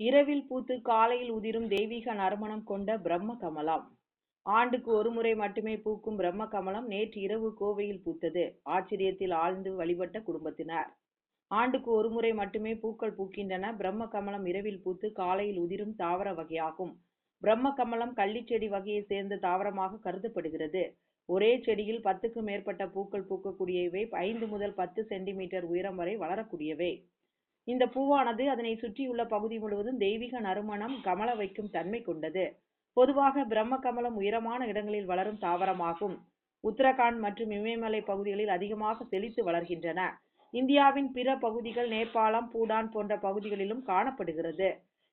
இரவில் பூத்து காலையில் உதிரும் தெய்வீக நறுமணம் கொண்ட பிரம்ம கமலம் ஆண்டுக்கு ஒருமுறை மட்டுமே பூக்கும் பிரம்ம கமலம் நேற்று இரவு கோவையில் பூத்தது. ஆச்சரியத்தில் ஆழ்ந்து வழிபட்ட குடும்பத்தினர். ஆண்டுக்கு ஒருமுறை மட்டுமே பூக்கள் பூக்கின்றன. பிரம்ம கமலம் இரவில் பூத்து காலையில் உதிரும் தாவர வகையாகும். பிரம்ம கமலம் கள்ளிச்செடி வகையை சேர்ந்த தாவரமாக கருதப்படுகிறது. ஒரே செடியில் பத்துக்கும் மேற்பட்ட பூக்கள் பூக்கக்கூடியவை. ஐந்து முதல் பத்து சென்டிமீட்டர் உயரம் வரை வளரக்கூடியவை. இந்த பூவானது அதனை சுற்றியுள்ள பகுதி முழுவதும் தெய்வீக நறுமணம் கமல வைக்கும் தன்மை கொண்டது. பொதுவாக பிரம்ம கமலம் உயரமான இடங்களில் வளரும் தாவரமாகும். உத்தரகாண்ட் மற்றும் இமயமலை பகுதிகளில் அதிகமாக செழித்து வளர்கின்றன. இந்தியாவின் பிற பகுதிகள் நேபாளம் பூடான் போன்ற பகுதிகளிலும் காணப்படுகிறது.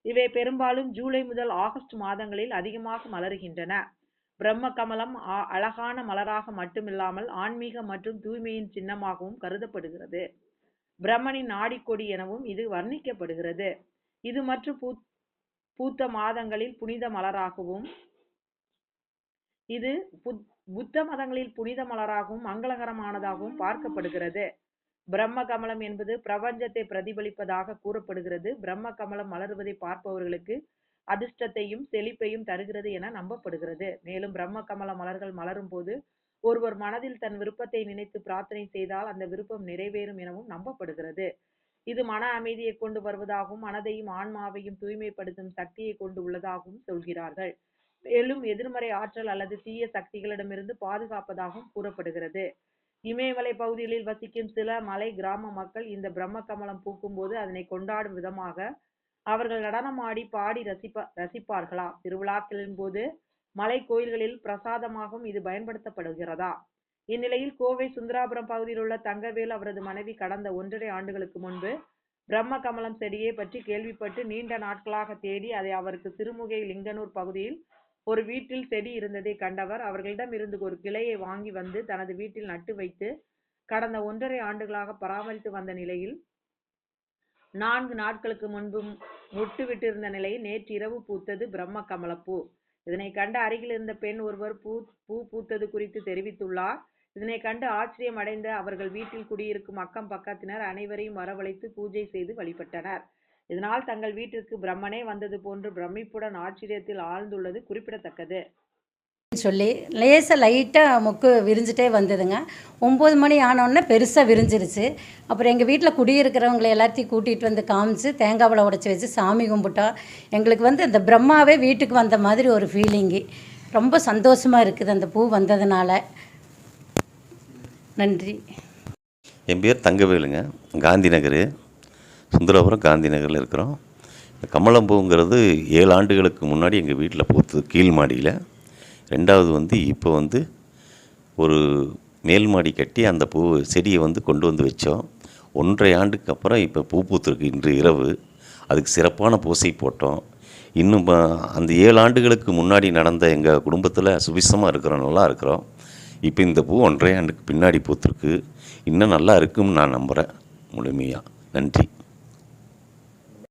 இவை பெரும்பாலும் ஜூலை முதல் ஆகஸ்ட் மாதங்களில் அதிகமாக மலருகின்றன. பிரம்ம கமலம் அழகான மலராக மட்டுமில்லாமல் ஆன்மீக மற்றும் தூய்மையின் சின்னமாகவும் கருதப்படுகிறது. பிரம்மனின் நாடிக்கொடி எனவும் இது வர்ணிக்கப்படுகிறது. இது மற்றும் பூ பூத்த மாதங்களில் புனித மலராகவும் இது புத்த மதங்களில் புனித மலராகவும் மங்களகரமானதாகவும் பார்க்கப்படுகிறது. பிரம்ம கமலம் என்பது பிரபஞ்சத்தை பிரதிபலிப்பதாக கூறப்படுகிறது. பிரம்ம கமலம் மலருவதை பார்ப்பவர்களுக்கு அதிர்ஷ்டத்தையும் செழிப்பையும் தருகிறது என நம்பப்படுகிறது. மேலும் பிரம்ம கமல மலர்கள் மலரும் போது ஒருவர் மனதில் தன் விருப்பத்தை நினைத்து பிரார்த்தனை செய்தால் அந்த விருப்பம் நிறைவேறும் எனவும் நம்பப்படுகிறது. இது மன அமைதியை கொண்டு வருவதாகவும் மனதையும் ஆன்மாவையும் தூய்மைப்படுத்தும் சக்தியை கொண்டு உள்ளதாகவும் சொல்கிறார்கள். மேலும் எதிர்மறை ஆற்றல் அல்லது தீய சக்திகளிடமிருந்து பாதுகாப்பதாகவும் கூறப்படுகிறது. இமயமலை பகுதிகளில் வசிக்கும் சில மலை கிராம மக்கள் இந்த பிரம்ம கமலம் பூக்கும் போது அதனை கொண்டாடும் விதமாக அவர்கள் நடனமாடி பாடி ரசிப்ப ரசிப்பார்களா திருவிழாக்களின் போது மலை கோயில்களில் பிரசாதமாகவும் இது பயன்படுத்தப்படுகிறதா? இந்நிலையில் கோவை சுந்தராபுரம் பகுதியில் உள்ள தங்கவேல் அவரது மனைவி கடந்த ஒன்றரை ஆண்டுகளுக்கு முன்பு பிரம்ம கமலம் செடியை பற்றி கேள்விப்பட்டு நீண்ட நாட்களாக தேடி அதை அவருக்கு சிறுமுகை லிங்கனூர் பகுதியில் ஒரு வீட்டில் செடி இருந்ததை கண்டவர். அவர்களிடம் இருந்து ஒரு கிளையை வாங்கி வந்து தனது வீட்டில் நட்டு வைத்து கடந்த ஒன்றரை ஆண்டுகளாக பராமரித்து வந்த நிலையில் நான்கு நாட்களுக்கு முன்பு முட்டுவிட்டிருந்த நிலையில் நேற்று இரவு பூத்தது பிரம்ம கமலப்பூ இதனை கண்டு அருகில் இருந்த பெண் ஒருவர் பூ பூ பூத்தது குறித்து தெரிவித்துள்ளார். இதனை கண்டு ஆச்சரியம் அடைந்த அவர்கள் வீட்டில் குடியிருக்கும் அக்கம் பக்கத்தினர் அனைவரையும் வரவழைத்து பூஜை செய்து வழிபட்டனர். இதனால் தங்கள் வீட்டிற்கு பிரம்மனே வந்தது போன்று பிரமிப்புடன் ஆச்சரியத்தில் ஆழ்ந்துள்ளது குறிப்பிடத்தக்கது. சொல்லி லேசாக லைட்டாக முக்கு விரிஞ்சிட்டே வந்ததுங்க. ஒம்பது மணி ஆனோடனே பெருசாக விரிஞ்சிருச்சு. அப்புறம் எங்கள் வீட்டில் குடியிருக்கிறவங்களை எல்லாத்தையும் கூட்டிகிட்டு வந்து காமிச்சு தேங்காய் பழம் உடச்சி வச்சு சாமி கும்பிட்டோம் எங்களுக்கு வந்து அந்த பிரம்மாவே வீட்டுக்கு வந்த மாதிரி ஒரு ஃபீலிங்கு ரொம்ப சந்தோஷமாக இருக்குது அந்த பூ வந்ததுனால. நன்றி. என் பேர் தங்கவேலுங்க. காந்தி நகர். சுந்தரபுரம் காந்தி நகரில் இருக்கிறோம். கமலம்பூங்கிறது ஏழு ஆண்டுகளுக்கு முன்னாடி எங்கள் வீட்டில் பூத்தது கீழ் மாடியில். ரெண்டாவது வந்து இப்போ வந்து ஒரு மேல் மாடி கட்டி அந்த பூ செடியை வந்து கொண்டு வந்து வச்சோம். ஒன்றரை ஆண்டுக்கு அப்புறம் இப்போ பூ பூத்துருக்கு இன்று இரவு. அதுக்கு சிறப்பான பூசை போட்டோம். இன்னும் அந்த ஏழு ஆண்டுகளுக்கு முன்னாடி நடந்த எங்கள் குடும்பத்தில் சுபிசமாக இருக்கிறோம் நல்லா இருக்கிறோம். இப்போ இந்த பூ ஒன்றரை ஆண்டுக்கு பின்னாடி பூத்துருக்கு. இன்னும் நல்லா இருக்குன்னு நான் நம்புகிறேன் முழுமையாக நன்றி.